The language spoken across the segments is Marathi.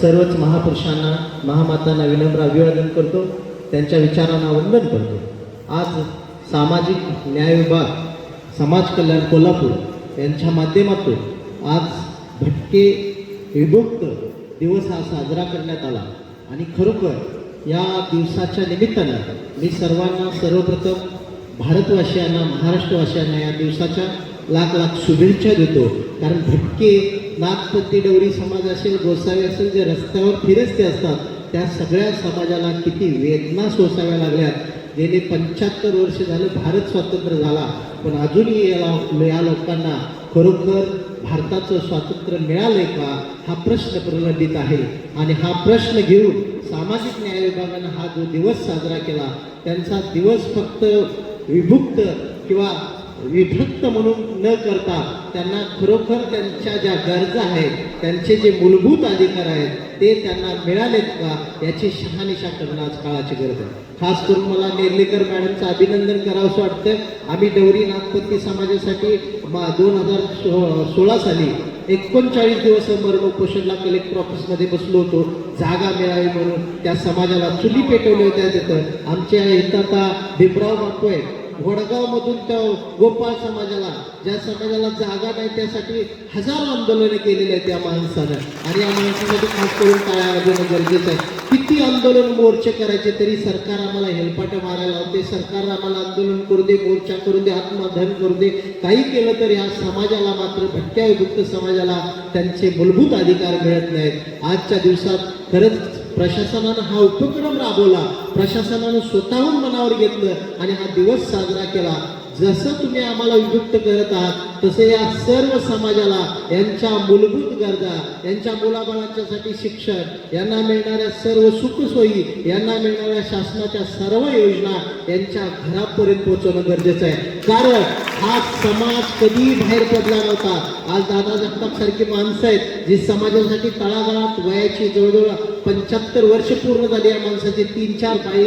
सर्वच महापुरुषांना महामातांना विनम्र अभिवादन करतो. त्यांच्या विचारांना वंदन करतो. आज सामाजिक न्याय विभाग समाज कल्याण कोल्हापूर यांच्या माध्यमातून आज भटके विभुक्त दिवस हा साजरा करण्यात आला. आणि खरोखर या दिवसाच्या निमित्तानं मी सर्वांना सर्वप्रथम भारतवासियांना महाराष्ट्रवासियांना या दिवसाच्या लाख लाख शुभेच्छा देतो. कारण भटके नागपंथी डवरी समाज असेल गोसावी असेल जे रस्त्यावर फिरस्ते असतात त्या सगळ्या समाजाला किती वेदना सोसाव्या लागल्यात ज्याने पंच्याहत्तर वर्ष झालं भारत स्वतंत्र झाला पण अजूनही या या लोकांना खरोखर भारताचं स्वातंत्र्य मिळालंय का हा प्रश्न प्रलंबित आहे. आणि हा प्रश्न घेऊन सामाजिक न्याय विभागानं हा जो दिवस साजरा केला त्यांचा दिवस फक्त विभुक्त किंवा विभक्त म्हणून न करता त्यांना खरोखर त्यांच्या ज्या गरजा आहेत त्यांचे जे मूलभूत अधिकार आहेत ते त्यांना मिळालेत का याची शहानिशा करणं आज काळाची गरज आहे. खास करून मला नेर्लेकर मॅडमचं अभिनंदन करावंसं वाटतं आम्ही डवरी नागपंथी समाजासाठी दोन हजार सोळा साली एकोणचाळीस दिवस मरण उपोषणला कलेक्टर ऑफिसमध्ये बसलो होतो. जागा मिळावी म्हणून त्या समाजाला चुली पेटवल्या होत्या तिथं. आमच्या इथं आता भिमराव बापू आहे वडगावमधून त्या गोपाळ समाजाला ज्या समाजाला जागा नाही त्यासाठी हजारो आंदोलनं केलेली आहेत त्या माणसानं. आणि या माणसासाठी खास करून टाळ्या वाजवणं गरजेचं आहे? किती आंदोलन मोर्चे करायचे तरी सरकार आम्हाला हेलपाटं मारायला लावते सरकार आम्हाला आंदोलन करू दे मोर्चा करू दे आत्मधन करू दे. काही केलं तर या समाजाला मात्र भटक्या विभुक्त समाजाला त्यांचे मूलभूत अधिकार मिळत नाहीत. आजच्या दिवसात खरंच प्रशासनानं हा उपक्रम राबवला. प्रशासनानं स्वतःहून मनावर घेतलं आणि हा दिवस साजरा केला. जसं तुम्ही आम्हाला विभक्त करत आहात तसे या सर्व समाजाला यांच्या मूलभूत गरजा यांच्या मुलाबाळांच्यासाठी शिक्षण यांना मिळणाऱ्या सर्व सुखसोयी यांना मिळणाऱ्या शासनाच्या सर्व योजना यांच्या घरापर्यंत पोहोचवणं गरजेचं आहे. कारण हा समाज कधी बाहेर पडला नव्हता. आज दादा जगताप सारखी माणसं आहेत जी समाजासाठी तळागाळात वयाची जवळजवळ पंच्याहत्तर वर्ष पूर्ण झाली या माणसाचे तीन चार बाई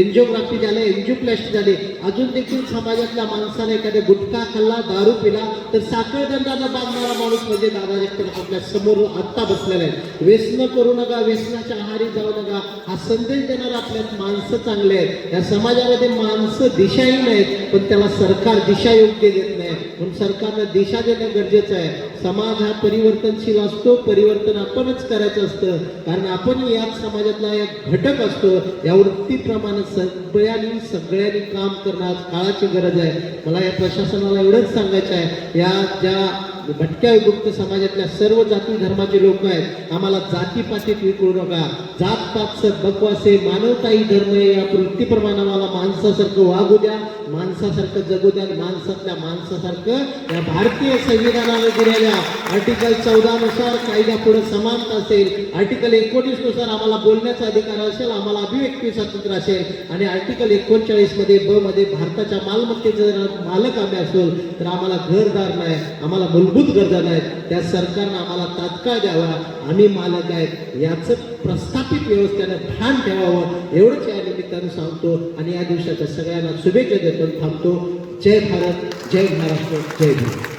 एन्जिओग्राफी झाले एन्जिओप्लास्टी झाले. अजून देखील समाजातल्या माणसाने एखाद्या गुटखा खाल्ला दारू पिला तर साखर दंडाचा बांधणारा माणूस म्हणजे दादा जगताप आपल्यासमोर आत्ता बसलेला आहे. व्यसन करू नका व्यसनाच्या आहारी जाऊ नका. हा संदेश देणारा आपल्यात माणसं चांगले आहेत. या समाजामध्ये माणसं दिशाही नाहीत पण त्याला सरकार दिशा योग्य देत नाही. म्हणून सरकारनं दिशा देणं गरजेचं आहे. समाज हा परिवर्तनशील असतो परिवर्तन आपणच करायचं असतं. कारण आपण याच समाजातला एक घटक असतो. या वृत्तीप्रमाणे सगळ्यांनी सगळ्यांनी काम करणं आज काळाची गरज आहे. मला या प्रशासनाला एवढंच सांगायचं आहे. या ज्या भटक्या गुप्त समाजातल्या सर्व जाती धर्माचे लोक आहेत. आम्हाला जातीपातीत विकू नका. जात पात बकवासे मानवताही धर्म आहे. या वृत्तीप्रमाणे आम्हाला माणसासारखं वागू द्या माणसासारखं जगू द्या माणसातल्या माणसासारखं या भारतीय संविधानाने दिलेल्या आर्टिकल चौदा नुसार कायद्या पुढे समानता असेल. आर्टिकल एकोणीसनुसार आम्हाला बोलण्याचा अधिकार असेल आम्हाला अभिव्यक्ती स्वातंत्र्य असेल. आणि आर्टिकल एकोणचाळीसमध्ये ब मध्ये भारताच्या मालमत्तेचे जर मालक आम्ही असो तर आम्हाला घरदार नाही. आम्हाला मूलभूत गरजा आहेत. त्या सरकारनं आम्हाला तात्काळ द्यावा. आम्ही मालक आहेत. याचं प्रस्थापित व्यवस्थेनं ध्यान ठेवावं. एवढंच या निमित्तानं सांगतो आणि या दिवसाच्या सगळ्यांना शुभेच्छा देतो थांबतो. जय भारत जय महाराष्ट्र जय भारत.